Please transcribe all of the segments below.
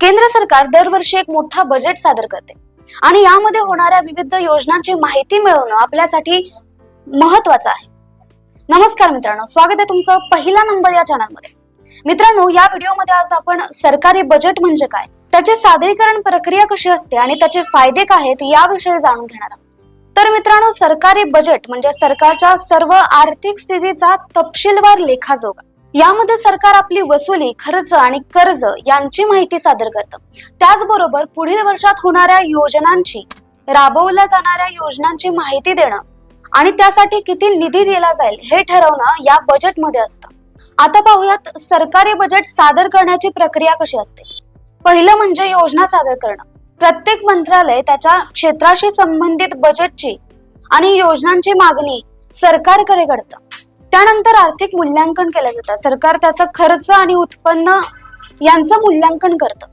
केंद्र सरकार दरवर्षी एक मोठा बजेट सादर करते. आणि यामध्ये होणाऱ्या विविध योजनांची माहिती मिळवणं आपल्यासाठी महत्वाचं आहे. नमस्कार मित्रांनो स्वागत आहे तुमचं पहिला नंबर या चॅनलमध्ये मित्रांनो या व्हिडिओमध्ये आज आपण सरकारी बजेट म्हणजे काय त्याचे सादरीकरण प्रक्रिया कशी असते आणि त्याचे फायदे काय आहेत याविषयी जाणून घेणार आहोत. तर मित्रांनो सरकारी बजेट म्हणजे सरकारच्या सर्व आर्थिक स्थितीचा तपशीलवार लेखाजोगा. यामध्ये सरकार आपली वसुली खर्च आणि कर्ज यांची माहिती सादर करतं. त्याचबरोबर पुढील वर्षात होणाऱ्या योजनांची राबवल्या जाणाऱ्या योजनांची माहिती देणं आणि त्यासाठी किती निधी दिला जाईल हे ठरवणं या बजेटमध्ये असतं. आता पाहूयात सरकारी बजेट सादर करण्याची प्रक्रिया कशी असते. पहिलं म्हणजे योजना सादर करणं. प्रत्येक मंत्रालय त्याच्या क्षेत्राशी संबंधित बजेटची आणि योजनांची मागणी सरकारकडे करतं त्यानंतर आर्थिक मूल्यांकन केलं जातं. सरकार त्याचं खर्च आणि उत्पन्न यांचं मूल्यांकन करतं.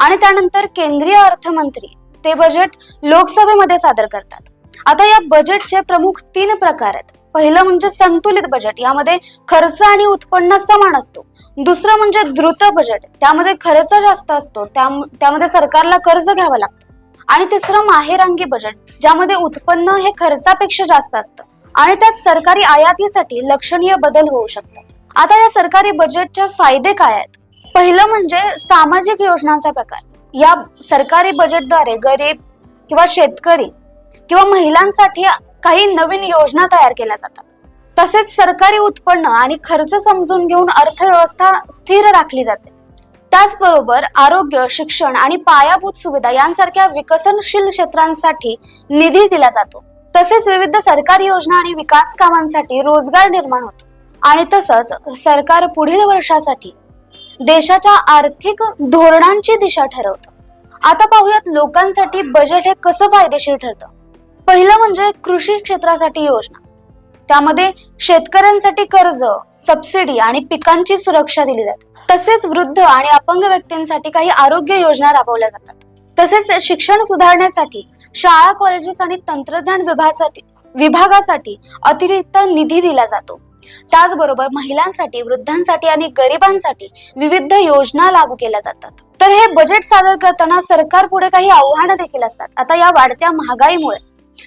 आणि त्यानंतर केंद्रीय अर्थमंत्री ते बजेट लोकसभेमध्ये सादर करतात. आता या बजेटचे प्रमुख तीन प्रकार आहेत. पहिलं म्हणजे संतुलित बजेट यामध्ये खर्च आणि उत्पन्न समान असतो. दुसरं म्हणजे द्रुत बजेट त्यामध्ये खर्च जास्त असतो. त्यामध्ये सरकारला कर्ज घ्यावं लागतं. आणि तिसरं माहेरांगी बजेट ज्यामध्ये उत्पन्न हे खर्चापेक्षा जास्त असतं. आणि त्यात सरकारी आयातीसाठी लक्षणीय बदल होऊ शकतात. आता या सरकारी बजेटचे फायदे काय आहेत? पहिलं म्हणजे सामाजिक योजनांचा प्रकार. या सरकारी बजेटद्वारे गरीब किंवा शेतकरी किंवा महिलांसाठी काही नवीन योजना तयार केल्या जातात. तसेच सरकारी उत्पन्न आणि खर्च समजून घेऊन अर्थव्यवस्था स्थिर राखली जाते. त्याचबरोबर आरोग्य शिक्षण आणि पायाभूत सुविधा यांसारख्या विकसनशील क्षेत्रांसाठी निधी दिला जातो. तसेच विविध सरकारी योजना आणि विकास कामांसाठी रोजगार निर्माण होतो. आणि तसंच सरकार पुढील वर्षासाठी देशाच्या आर्थिक धोरणांची दिशा ठरवतं. आता पाहूयात लोकांसाठी बजेट हे कसं फायदेशीर ठरतं. पहिलं म्हणजे कृषी क्षेत्रासाठी योजना. त्यामध्ये शेतकऱ्यांसाठी कर्ज सबसिडी आणि पिकांची सुरक्षा दिली जाते. तसेच वृद्ध आणि अपंग व्यक्तींसाठी काही आरोग्य योजना राबवल्या जातात. तसेच शिक्षण सुधारण्यासाठी शाळा कॉलेजेस आणि तंत्रज्ञान विभागासाठी विभागासाठी अतिरिक्त निधी दिला जातो. त्याचबरोबर महिलांसाठी वृद्धांसाठी आणि गरिबांसाठी विविध योजना लागू केल्या जातात. तर हे बजेट सादर करताना सरकार पुढे काही आव्हानं देखील असतात. आता या वाढत्या महागाईमुळे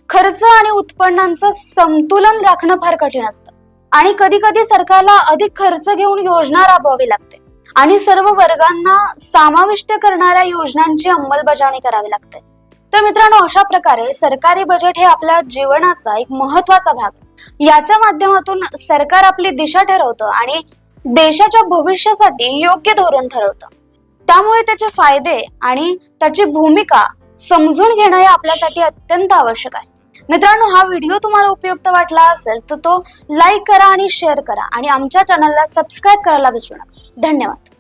खर्च आणि उत्पन्नांचं संतुलन राखणं फार कठीण असतं. आणि कधी कधी सरकारला अधिक खर्च घेऊन योजना राबवावी लागते. आणि सर्व वर्गांना समाविष्ट करणाऱ्या योजनांची अंमलबजावणी करावी लागते. तर मित्रांनो अशा प्रकारे सरकारी बजेट हे आपल्या जीवनाचा एक महत्त्वाचा भाग याच्या माध्यमातून सरकार आपली दिशा ठरवतं आणि देशाच्या भविष्यासाठी योग्य धोरण ठरवतं. त्यामुळे त्याचे फायदे आणि त्याची भूमिका समजून घेणं हे आपल्यासाठी अत्यंत आवश्यक आहे. मित्रांनो हा व्हिडिओ तुम्हाला उपयुक्त वाटला असेल तर तो लाईक करा आणि शेअर करा. आणि आमच्या चॅनलला सबस्क्राईब करायला विसरू नका. धन्यवाद.